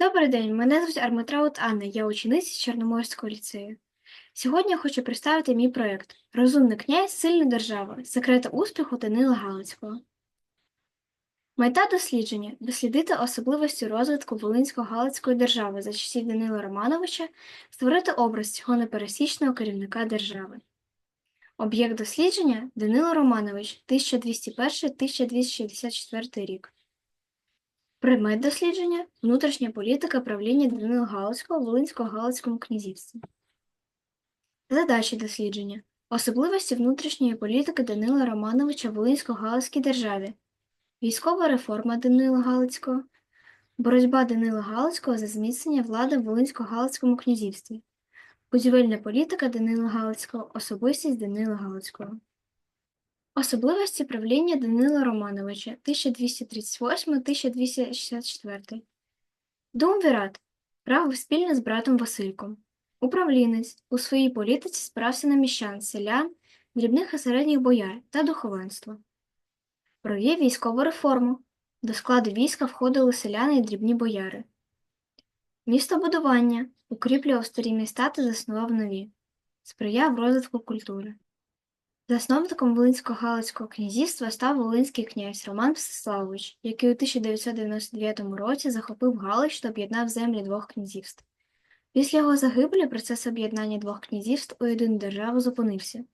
Добрий день, мене звуть Арматраут Анна, я учениця Чорноморського ліцею. Сьогодні я хочу представити мій проєкт Розумний князь, сильна держава. Секрети успіху Данила Галицького. Мета дослідження дослідити особливості розвитку Волинсько-Галицької держави за часів Данила Романовича, створити образ цього непересічного керівника держави. Об'єкт дослідження Данило Романович 1201-1264 рік. Предмет дослідження внутрішня політика правління Данила Галицького в Волинсько-Галицькому князівстві. Задачі дослідження особливості внутрішньої політики Данила Романовича в Волинсько-Галицькій державі, військова реформа Данила Галицького, боротьба Данила Галицького за зміцнення влади в Волинсько-Галицькому князівстві, будівельна політика Данила Галицького, особистість Данила Галицького. Особливості правління Данила Романовича 1238-1264. Думвірат правив спільно з братом Васильком. Управлінець у своїй політиці справся на міщан, селян, дрібних і середніх бояр та духовенства. Провів військову реформу. До складу війська входили селяни і дрібні бояри. Містобудування укріплював старі міста та заснував нові. Сприяв розвитку культури. Засновником Волинсько-Галицького князівства став волинський князь Роман Всеславович, який у 1999 році захопив Галич та об'єднав землі двох князівств. Після його загибелі процес об'єднання двох князівств у єдину державу зупинився.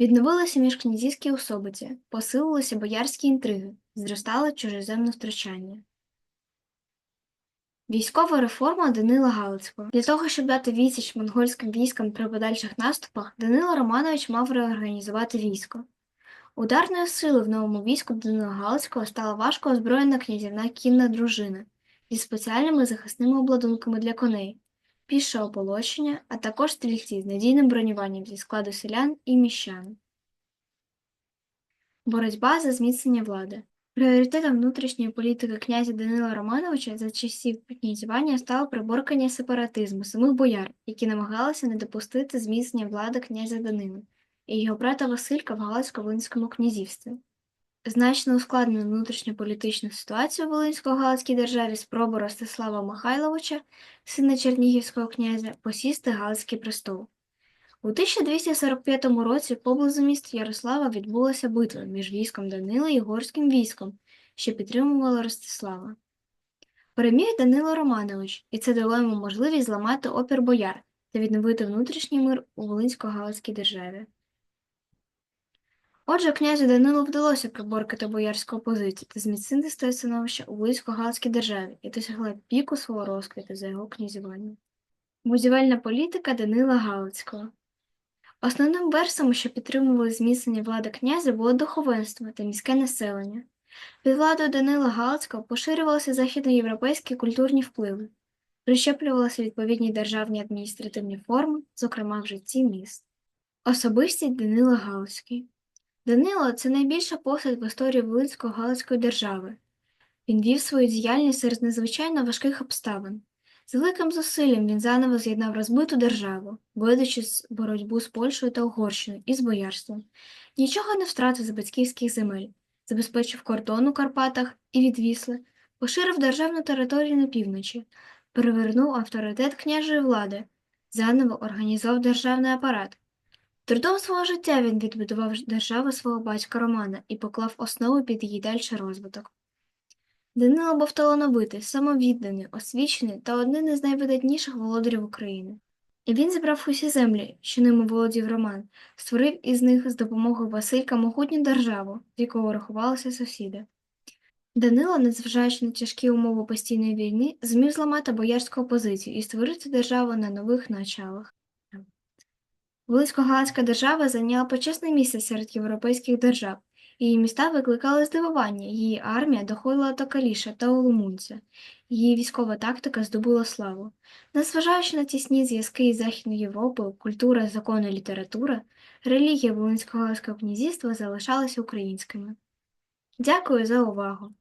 Відновилися міжкнязівські особиці, посилилися боярські інтриги, зростало чужеземне втручання. Військова реформа Данила Галицького. Для того, щоб дати відсіч монгольським військам при подальших наступах, Данило Романович мав реорганізувати військо. Ударною силою в новому війську Данила Галицького стала важко озброєна князівна кінна дружина зі спеціальними захисними обладунками для коней, піше ополощення, а також стрільці з надійним бронюванням зі складу селян і міщан. Боротьба за зміцнення влади. Пріоритетом внутрішньої політики князя Данила Романовича за часів князювання стало приборкання сепаратизму самих бояр, які намагалися не допустити зміцнення влади князя Данила і його брата Василька в Галицько-Волинському князівстві. Значно ускладнено внутрішньополітичну ситуацію в Волинсько-Галицькій державі спробу Ростислава Михайловича, сина Чернігівського князя, посісти Галицький престол. У 1245 році поблизу міста Ярослава відбулася битва між військом Данила і горським військом, що підтримувало Ростислава. Переміг Данило Романович, і це дало йому можливість зламати опір бояр та відновити внутрішній мир у Волинсько-Галицькій державі. Отже, князю Данилу вдалося приборкати боярську опозицію та зміцнити своє становище у Волинсько-Галицькій державі і досягла піку свого розквіту за його князювання. Будівельна політика Данила Галицького Основним версом, що підтримували зміцнення влади князя, було духовенство та міське населення. Під владою Данила Галицького поширювалися західноєвропейські культурні впливи, прищеплювалися відповідні державні адміністративні форми, зокрема в житті міст. Особистість Данила Галицький Данило це найбільша постать в історії Волинсько-Галицької держави. Він вів свою діяльність серед надзвичайно важких обставин. З великим зусиллям він заново з'єднав розбиту державу, ведучи боротьбу з Польщею та Угорщиною і з боярством. Нічого не втратив з батьківських земель, забезпечив кордон у Карпатах і відвісли, поширив державну територію на півночі, перевернув авторитет княжої влади, заново організував державний апарат. Трудом свого життя він відбудував державу свого батька Романа і поклав основу під її дальший розвиток. Данило був талановитий, самовідданий, освічений та один із найвидатніших володарів України. І він зібрав усі землі, що ними володів Роман, створив із них з допомогою Василька могутню державу, з якого рахувалися сусіди. Данило, незважаючи на тяжкі умови постійної війни, зміг зламати боярську опозицію і створити державу на нових началах. Великогалицька держава зайняла почесне місце серед європейських держав. Її міста викликали здивування, її армія доходила до Каліша та Олумунця, її військова тактика здобула славу. Незважаючи на тісні зв'язки із Західною Європою, культура, закони, література, релігія Волинського князівства залишалися українськими. Дякую за увагу!